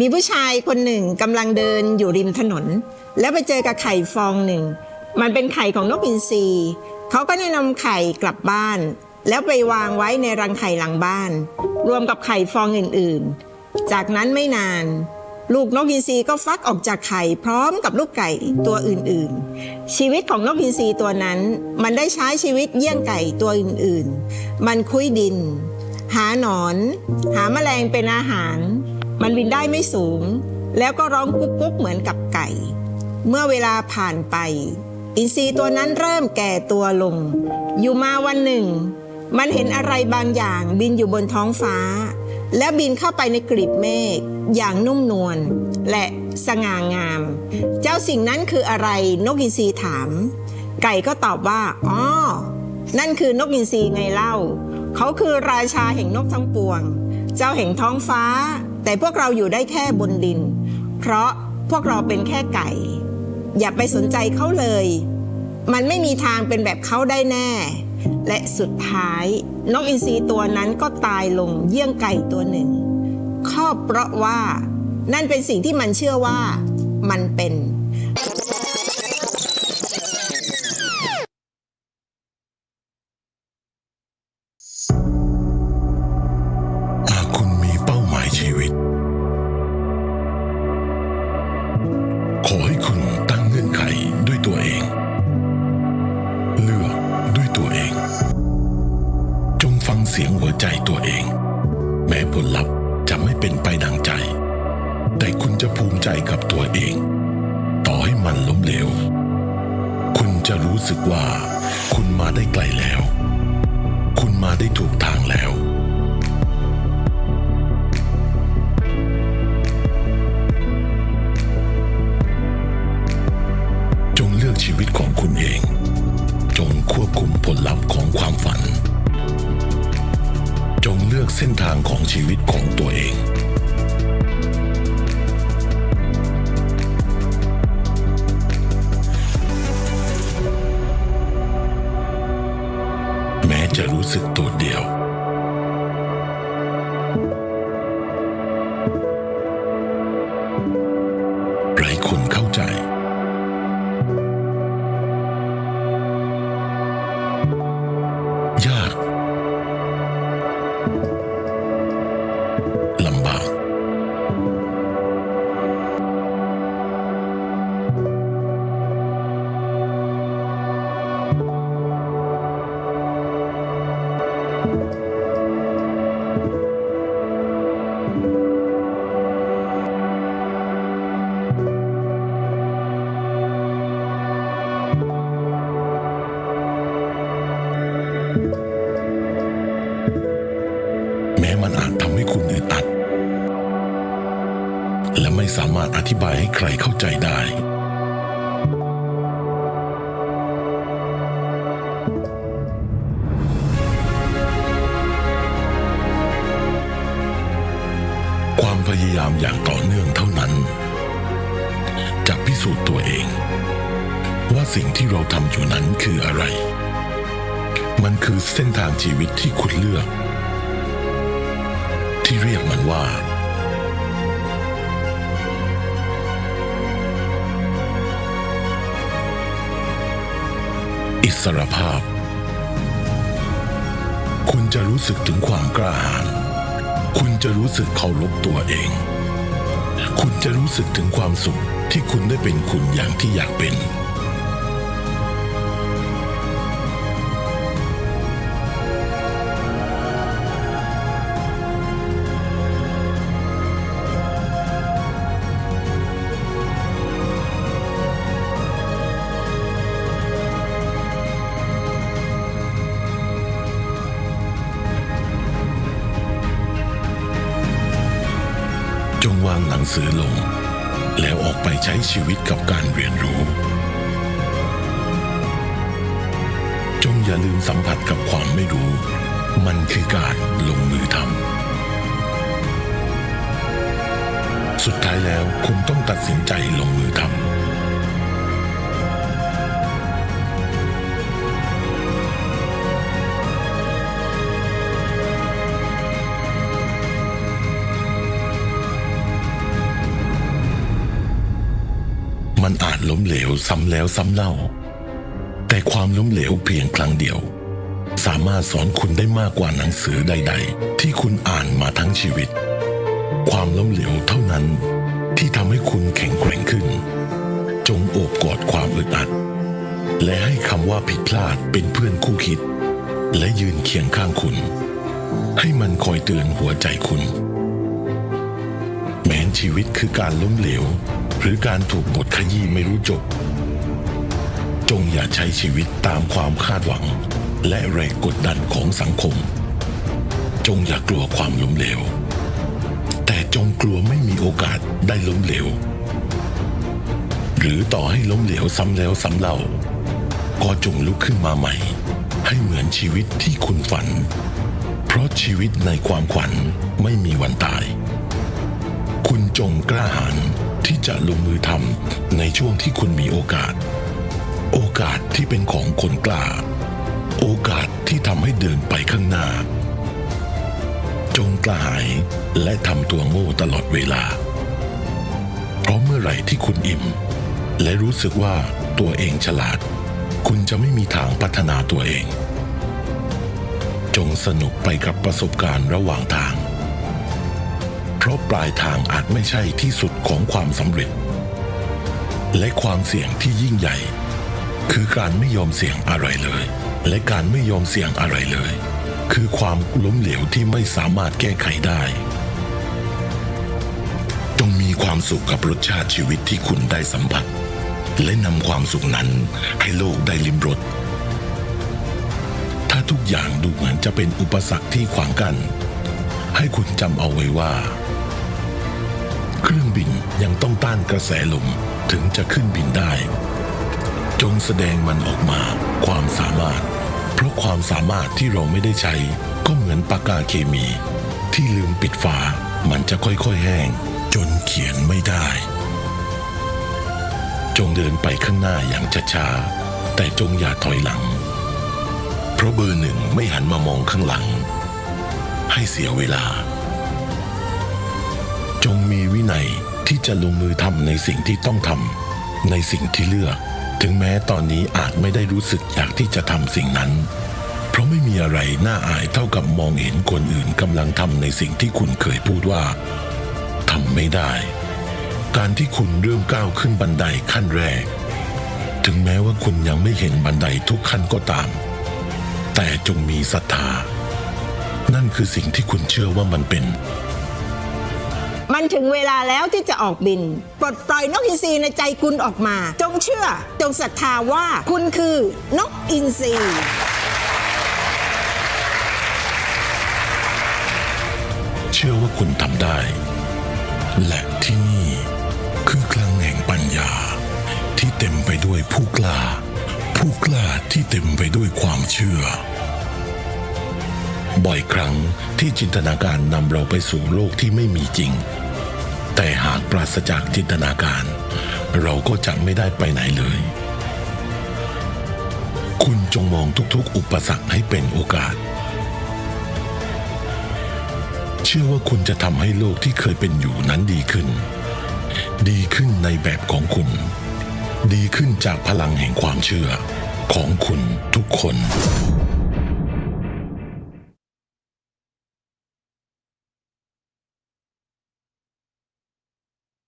มีผู้ชายคนหนึ่งกำลังเดินอยู่ริมถนน แล้วไปเจอกับไข่ฟองหนึ่ง มันเป็นไข่ของนกอินทรีเขาก็แนะนำไข่กลับบ้าน แล้วไปวางไว้ในรังไข่หลังบ้าน รวมกับไข่ฟองอื่นๆ จากนั้นไม่นาน ลูกนกอินทรีก็ฟักออกจากไข่พร้อมกับลูกไก่ตัวอื่นๆ ชีวิตของนกอินทรีตัวนั้น มันได้ใช้ชีวิตเยี่ยงไก่ตัวอื่นๆ มันคุยดิน หาหนอน หาแมลงเป็นอาหาร มันบินได้ไม่สูง แล้วก็ร้องกุ๊กกุ๊กเหมือนกับไก่ เมื่อเวลาผ่านไป อินทรีตัวนั้นเริ่มแก่ตัวลง อยู่มาวันหนึ่ง มันเห็นอะไรบางอย่างบินอยู่บนท้องฟ้า และบินเข้าไปในกลีบเมฆอย่างนุ่มนวลและสง่างาม เจ้าสิ่งนั้นคืออะไรนกอินทรีถาม ไก่ก็ตอบว่าอ๋อนั่นคือนกอินทรีไงเล่า เขาคือราชาแห่งนกทั้งปวง เจ้าแห่งท้องฟ้า แต่พวกเราอยู่ได้แค่บนดิน เพราะพวกเราเป็นแค่ไก่ อย่าไปสนใจเขาเลย มันไม่มีทางเป็นแบบเขาได้แน่ และสุดท้าย นกอินทรีตัวนั้นก็ตายลงเยี่ยงไก่ตัวหนึ่งข้อเพราะว่า นั่นเป็นสิ่งที่มันเชื่อว่ามันเป็น กับตัวเอง ต่อให้มันล้มเหลว คุณจะรู้สึกว่า คุณมาได้ไกลแล้ว คุณมาได้ถูกทางแล้วจงเลือกชีวิตของคุณเอง จงควบคุมผลลัพธ์ของความฝัน จงเลือกเส้นทางของชีวิตของตัวเอง จะรู้สึกโดดเดี่ยว สามารถอธิบายให้ใครเข้าใจได้ ความพยายามอย่างต่อเนื่องเท่านั้น จะพิสูจน์ตัวเอง ว่าสิ่งที่เราทำอยู่นั้นคืออะไร มันคือเส้นทางชีวิตที่คุณเลือก ที่เรียกมันว่า อิสรภาพ คุณจะรู้สึกถึงความกล้าหาญคุณจะรู้สึกเคารพตัวเอง คุณจะรู้สึกถึงความสุขที่คุณได้เป็นคุณอย่างที่อยากเป็น วางหนังสือลง แล้วออกไปใช้ชีวิตกับการเรียนรู้ จงอย่าลืมสัมผัสกับความไม่รู้ มันคือการลงมือทำ สุดท้ายแล้วคุณต้องตัดสินใจลงมือทำ ล้มเหลวซ้ำแล้วซ้ำเล่า แต่ความล้มเหลวเพียงครั้งเดียว สามารถสอนคุณได้มากกว่าหนังสือใด ๆ ที่คุณอ่านมาทั้งชีวิต ความล้มเหลวเท่านั้นที่ทำให้คุณแข็งแกร่งขึ้น จงโอบกอดความอึดอัด และให้คำว่าผิดพลาดเป็นเพื่อนคู่คิด และยืนเคียงข้างคุณ ให้มันคอยเตือนหัวใจคุณ แม้นชีวิตคือการล้มเหลว หรือการถูกบทขยี้ไม่รู้จบ จงอย่าใช้ชีวิตตามความคาดหวัง และแรงกดดันของสังคม จงอย่ากลัวความล้มเหลว แต่จงกลัวไม่มีโอกาสได้ล้มเหลว หรือต่อให้ล้มเหลวซ้ำแล้วซ้ำเล่า ก็จงลุกขึ้นมาใหม่ ให้เหมือนชีวิตที่คุณฝัน เพราะชีวิตในความขวัญไม่มีวันตาย คุณจงกล้าหาญ ที่จะลงมือทำในช่วงที่คุณมีโอกาส โอกาสที่เป็นของคนกล้า โอกาสที่ทำให้เดินไปข้างหน้า จงกล้าหายและทำตัวโง่ตลอดเวลา เพราะเมื่อไหร่ที่คุณอิ่ม และรู้สึกว่าตัวเองฉลาด คุณจะไม่มีทางพัฒนาตัวเอง จงสนุกไปกับประสบการณ์ระหว่างทาง เพราะปลายทางอาจไม่ใช่ที่สุดของความสำเร็จ และความเสี่ยงที่ยิ่งใหญ่ คือการไม่ยอมเสี่ยงอะไรเลย และการไม่ยอมเสี่ยงอะไรเลย คือความล้มเหลวที่ไม่สามารถแก้ไขได้จงมีความสุขกับรสชาติชีวิตที่คุณได้สัมผัส และนำความสุขนั้นให้โลกได้ลิมรสถ้าทุกอย่างดูเหมือนจะเป็นอุปสรรคที่ขวางกัน้นให้คุณจำเอาไว้ว่า เครื่องบินยังต้องต้านกระแสลมถึงจะขึ้นบินได้ จงแสดงมันออกมาความสามารถ เพราะความสามารถที่เราไม่ได้ใช้ ก็เหมือนปากกาเคมี ที่ลืมปิดฝามันจะค่อยๆแห้ง จนเขียนไม่ได้ จงเดินไปข้างหน้าอย่างช้าๆแต่จงอย่าถอยหลัง เพราะเบอร์หนึ่งไม่หันมามองข้างหลัง ให้เสียเวลา งมีวินัยที่จะลงมือทำในสิ่งที่ต้องทำในสิ่งที่เลือก ถึงแม้ตอนนี้อาจไม่ได้รู้สึกอยากที่จะทำสิ่งนั้น เพราะไม่มีอะไรน่าอายเท่ากับมองเห็นคนอื่นกำลังทำในสิ่งที่คุณเคยพูดว่าทำไม่ได้ การที่คุณเริ่มก้าวขึ้นบันไดขั้นแรก ถึงแม้ว่าคุณยังไม่เห็นบันไดทุกขั้นก็ตาม แต่จงมีศรัทธา นั่นคือสิ่งที่คุณเชื่อว่ามันเป็น มันถึงเวลาแล้วที่จะออกบิน ปลดปล่อยนกอินทรีในใจคุณออกมา จงเชื่อ จงศรัทธาว่าคุณคือนกอินทรีเชื่อว่าคุณทำได้ และที่นี่คือคลังแห่งปัญญา ที่เต็มไปด้วยผู้กล้า ผู้กล้าที่เต็มไปด้วยความเชื่อ บ่อยครั้งที่จินตนาการนำเราไปสู่โลกที่ไม่มีจริง แต่หากปราศจากจินตนาการ เราก็จะไม่ได้ไปไหนเลย คุณจงมองทุกๆ อุปสรรคให้เป็นโอกาส เชื่อว่าคุณจะทำให้โลกที่เคยเป็นอยู่นั้นดีขึ้น ดีขึ้นในแบบของคุณ ดีขึ้นจากพลังแห่งความเชื่อของคุณทุกคน